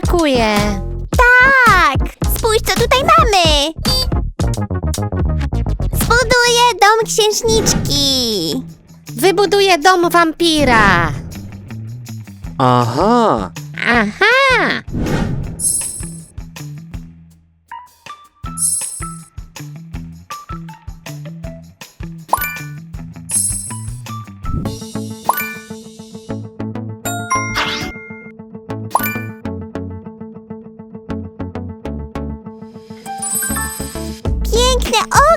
brakuje. Tak! Spójrz, co tutaj mamy! Zbuduję dom księżniczki! Wybuduję dom wampira. Aha. Aha!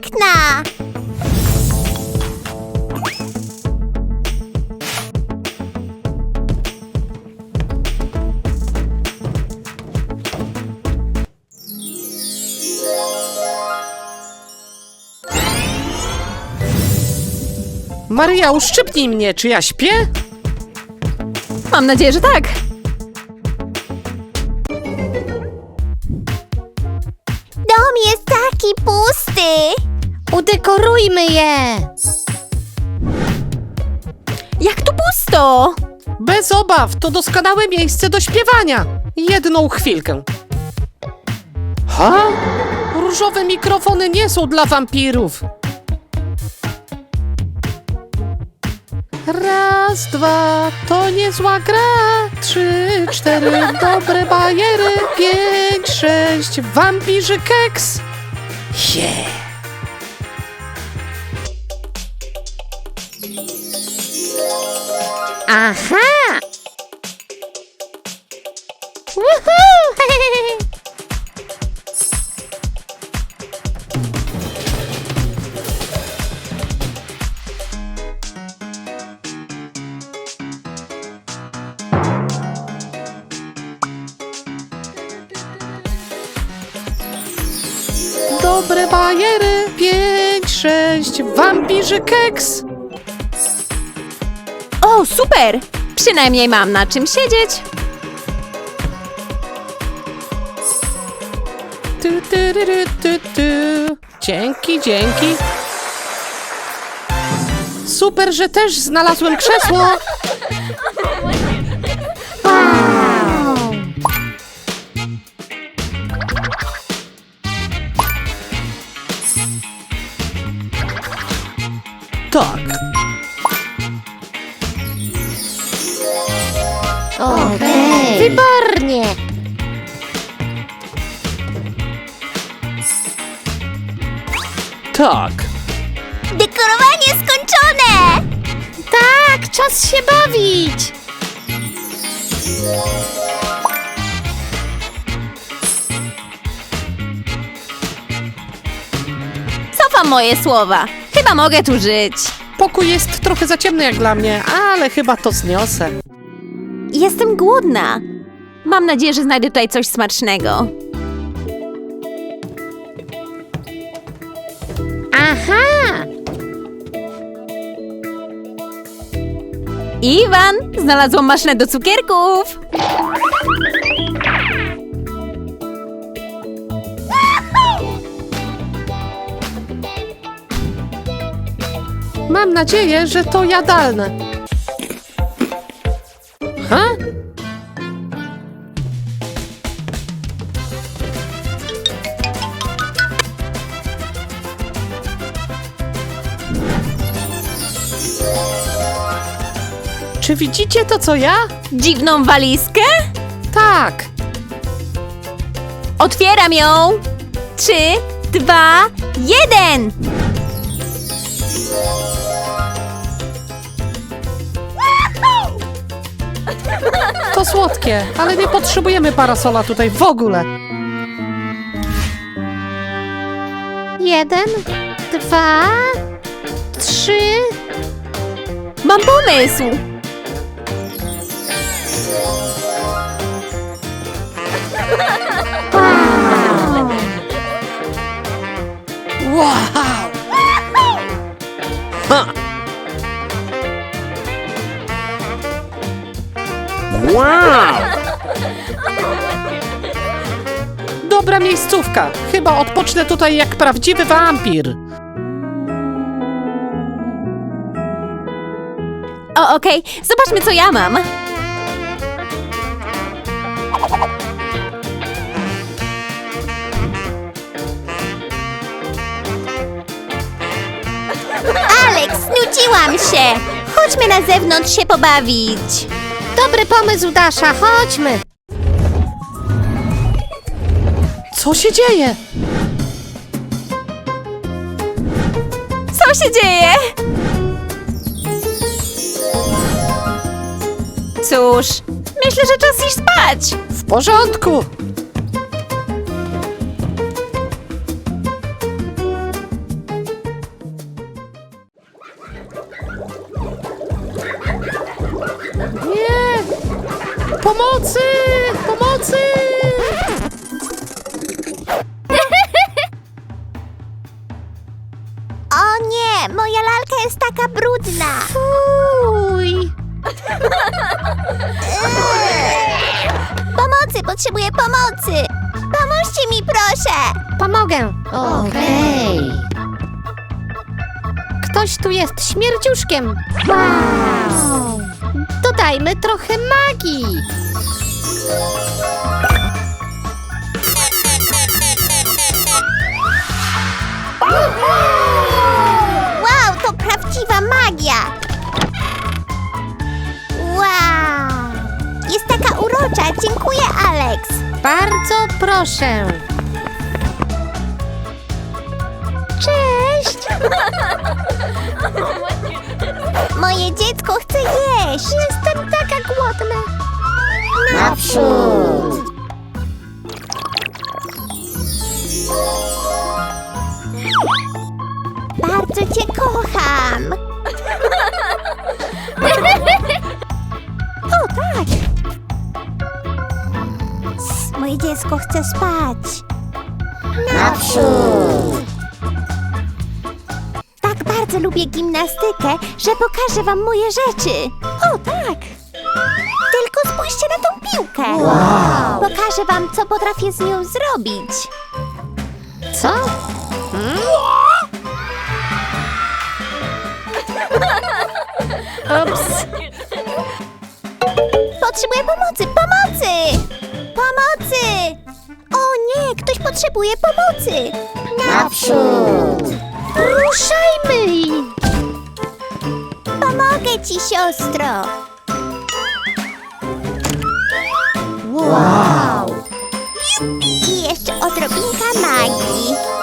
Piękne okna! Maria, uszczypnij mnie, czy ja śpię? Mam nadzieję, że tak. Udekorujmy je. Jak tu pusto! Bez obaw, to doskonałe miejsce do śpiewania. Jedną chwilkę. Ha? Różowe mikrofony nie są dla wampirów. Raz, dwa, to niezła gra. Trzy, cztery, dobre bajery. Pięć, sześć, wampirzy keks. Yeah. Aha! Woohoo! Dobre bajery. Pięć, sześć, wampirzy keks. O, super! Przynajmniej mam na czym siedzieć. Tu, tu, ru, tu, tu. Dzięki, dzięki. Super, że też znalazłem krzesło. Tak. Okej. Wybornie. Tak. Dekorowanie skończone! Tak, czas się bawić. Cofam moje słowa. Chyba mogę tu żyć. Pokój jest trochę za ciemny jak dla mnie, ale chyba to zniosę. Jestem głodna. Mam nadzieję, że znajdę tutaj coś smacznego. Aha! Iwan, znalazłam maszynę do cukierków. Mam nadzieję, że to jadalne. Ha? Czy widzicie to, co ja? Dziwną walizkę? Tak. Otwieram ją. Trzy, dwa, jeden. Słodkie, ale nie potrzebujemy parasola tutaj w ogóle. Jeden, dwa, trzy. Mam pomysł. Wow! Wow! Dobra miejscówka. Chyba odpocznę tutaj jak prawdziwy wampir. O, okej. Zobaczmy, co ja mam. Alex, nudziłam się! Chodźmy na zewnątrz się pobawić. Dobry pomysł, Dasza, chodźmy. Co się dzieje? Co się dzieje? Cóż, myślę, że czas iść spać. W porządku. Pomocy! Pomocy! O nie, moja lalka jest taka brudna! Fuj. Pomocy, potrzebuję pomocy! Pomóżcie mi, proszę! Pomogę. Okej. Ktoś tu jest śmierdziuszkiem. Wow. Dodajmy trochę magii. Wow, to prawdziwa magia! Wow! Jest taka urocza, dziękuję, Alex! Bardzo proszę. Cześć! Moje dziecko chce jeść! Jestem taka głodna! Naprzód. Bardzo cię kocham! o, tak! S- Moje dziecko chce spać. Naprzód. Lubię gimnastykę, że pokażę wam moje rzeczy. O, tak! Tylko spójrzcie na tą piłkę. Pokażę wam, co potrafię z nią zrobić. Co? Ups. Potrzebuję pomocy! Pomocy! Pomocy! O nie, ktoś potrzebuje pomocy! Naprzód. Ruszajmy. Pomogę ci, siostro! Wow. I jeszcze odrobinka magii.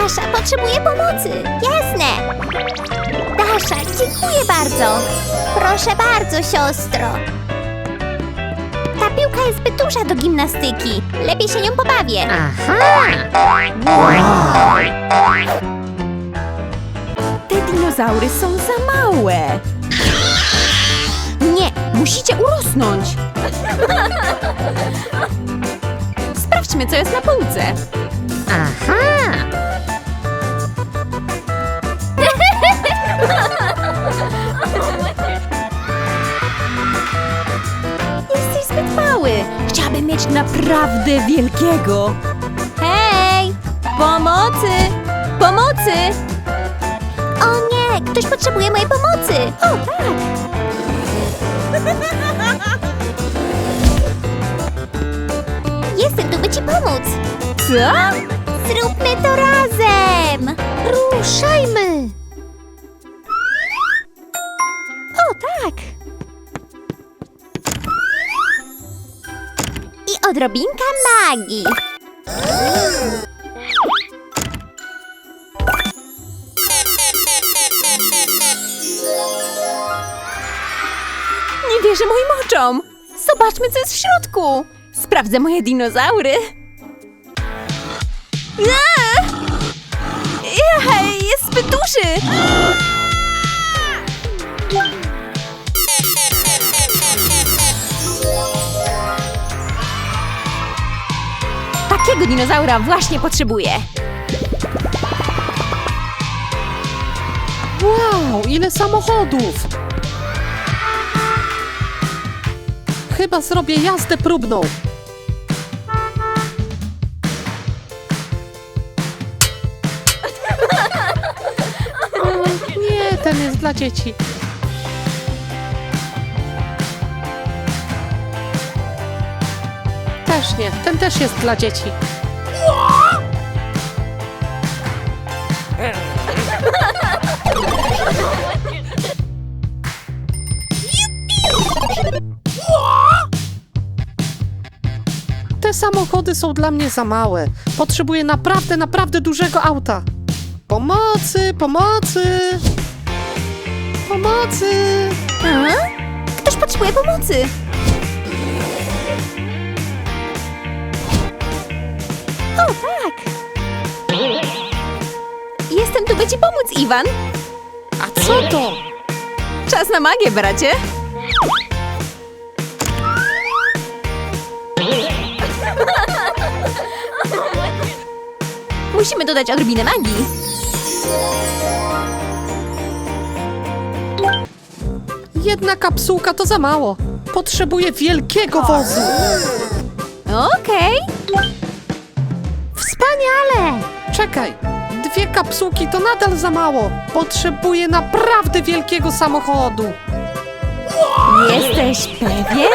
Dasza potrzebuje pomocy. Jasne. Dasza, dziękuję bardzo. Proszę bardzo, siostro. Ta piłka jest zbyt duża do gimnastyki. Lepiej się nią pobawię. Aha. Te dinozaury są za małe. Nie, musicie urosnąć. Sprawdźmy, co jest na półce. Aha. Mieć naprawdę wielkiego. Hej! Pomocy! Pomocy! O nie, ktoś potrzebuje mojej pomocy. O, tak. Jestem tu, by ci pomóc. Co? Zróbmy to razem. Ruszajmy. Odrobinka magii. Nie wierzę moim oczom! Zobaczmy, co jest w środku! Sprawdzę moje dinozaury! Eee! Dinozaura właśnie potrzebuję! Wow, ile samochodów! Chyba zrobię jazdę próbną. ten jest dla dzieci. Też nie, ten też jest dla dzieci. Te samochody są dla mnie za małe. Potrzebuję naprawdę, naprawdę dużego auta. Pomocy, pomocy! Pomocy! A? Ktoś potrzebuje pomocy. By ci pomóc, Iwan. A co to? Czas na magię, bracie. Musimy dodać odrobinę magii. Jedna kapsułka to za mało. Potrzebuję wielkiego wozu. Okej. Wspaniale! Czekaj, dwie kapsułki to nadal za mało. Potrzebuję naprawdę wielkiego samochodu. Jesteś pewien?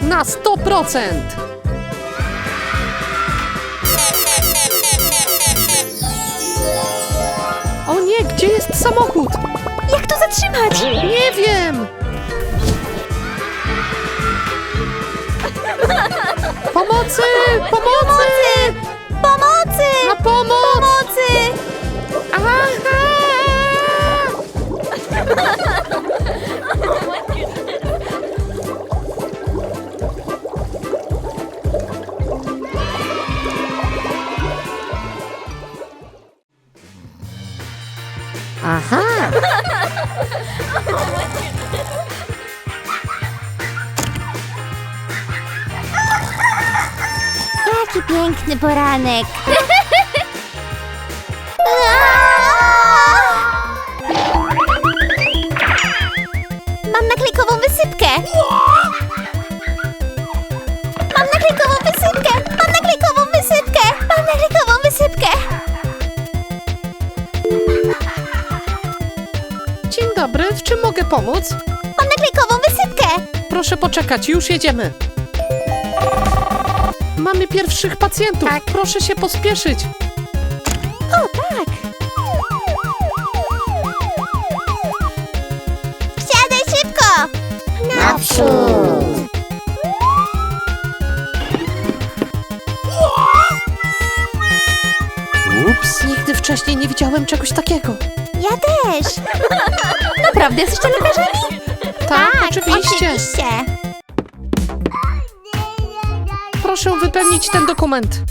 Na 100%. O nie, gdzie jest samochód? Jak to zatrzymać? Nie wiem! Pomocy! Pomocy! Pomocy! Na pomoc! Poranek. Mam naklejkową wysypkę. Mam naklejkową wysypkę. Mam naklejkową wysypkę. Mam naklejkową wysypkę. Dzień dobry, w czym mogę pomóc? Mam naklejkową wysypkę. Proszę poczekać, już jedziemy. Mamy pierwszych pacjentów. Tak. Proszę się pospieszyć. O, tak. Wsiadaj szybko. Naprzód! Ups. Nigdy wcześniej nie widziałem czegoś takiego. Ja też. Naprawdę jesteście lekarzami? Tak, oczywiście. Oczywiście. Proszę wypełnić ten dokument.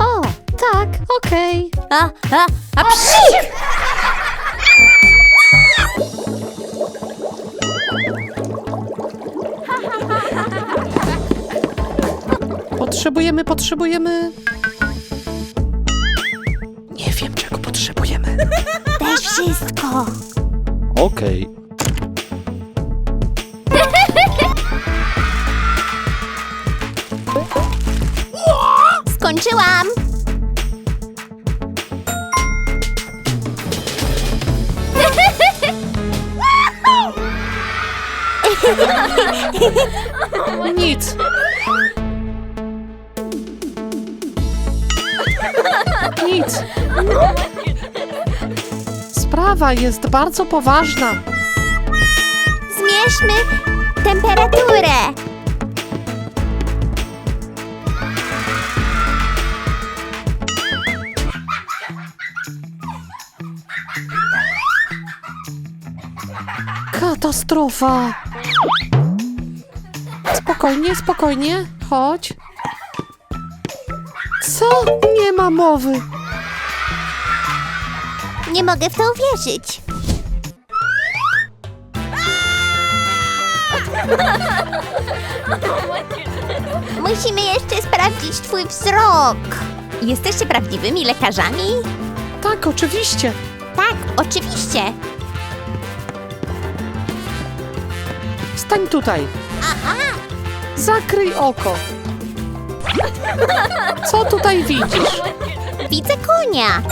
O, tak, okej. A, a, a psik! Potrzebujemy, potrzebujemy. Nie wiem, czego potrzebujemy. Też wszystko. Okej. Skończyłam. Nic. Nic. Sprawa jest bardzo poważna. Zmierzmy temperaturę. Katastrofa. Spokojnie, spokojnie. Chodź. Co? Nie ma mowy. Nie mogę w to uwierzyć. Musimy jeszcze sprawdzić twój wzrok. Jesteście prawdziwymi lekarzami? Tak, oczywiście. Tak, oczywiście. Stań tutaj. Zakryj oko. Co tutaj widzisz? Widzę konia.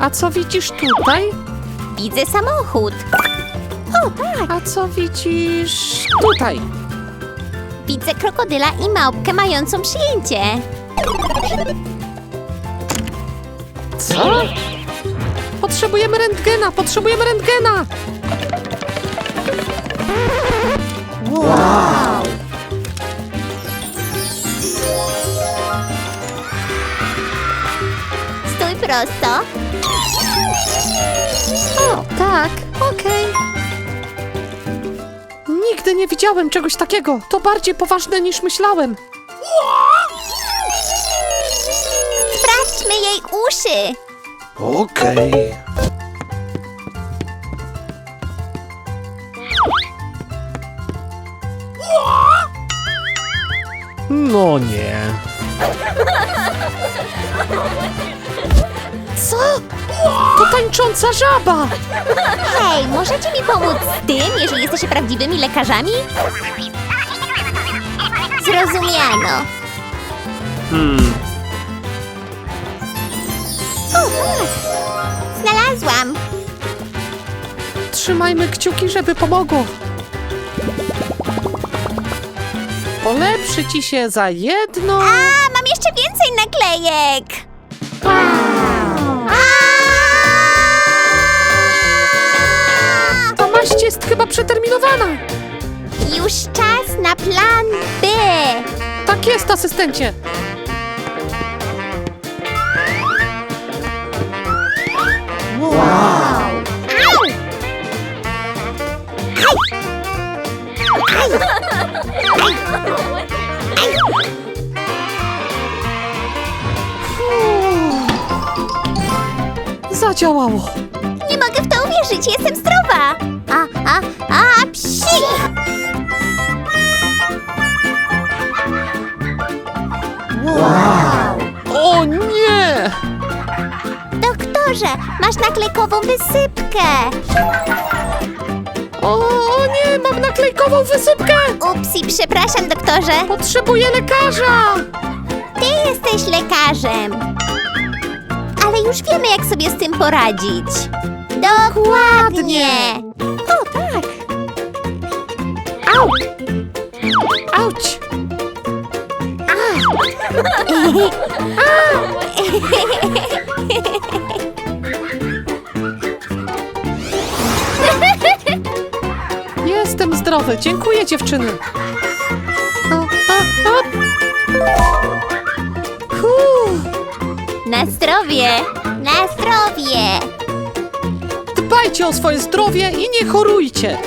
A co widzisz tutaj? Widzę samochód. O, tak. A co widzisz tutaj? Widzę krokodyla i małpkę mającą przyjęcie. Co? Potrzebujemy rentgena, potrzebujemy rentgena! Stój prosto. O, tak, okej. Nigdy nie widziałem czegoś takiego. To bardziej poważne niż myślałem. Sprawdźmy jej uszy. Okej. No nie. Co? To tańcząca żaba! Hej, możecie mi pomóc z tym, jeżeli jesteście prawdziwymi lekarzami? Zrozumiano. Hmm. Znalazłam. Trzymajmy kciuki, żeby pomogło. Polepszy ci się za jedno. A, mam jeszcze więcej naklejek. A! Ta maść jest chyba przeterminowana. Już czas na plan B. Tak jest, asystencie. Zadziałało. Nie mogę w to uwierzyć, jestem zdrowa. A, a, a, psi! O nie! Doktorze, masz naklejkową wysypkę. O, o nie, mam naklejkową wysypkę! Upsi, przepraszam, doktorze. Potrzebuję lekarza! Ty jesteś lekarzem. Ale już wiemy, jak sobie z tym poradzić. Dokładnie. O, tak. Au! Auć! Jestem zdrowy, dziękuję dziewczyny. Zdrowie. Na zdrowie. dbajcie o swoje zdrowie i nie chorujcie.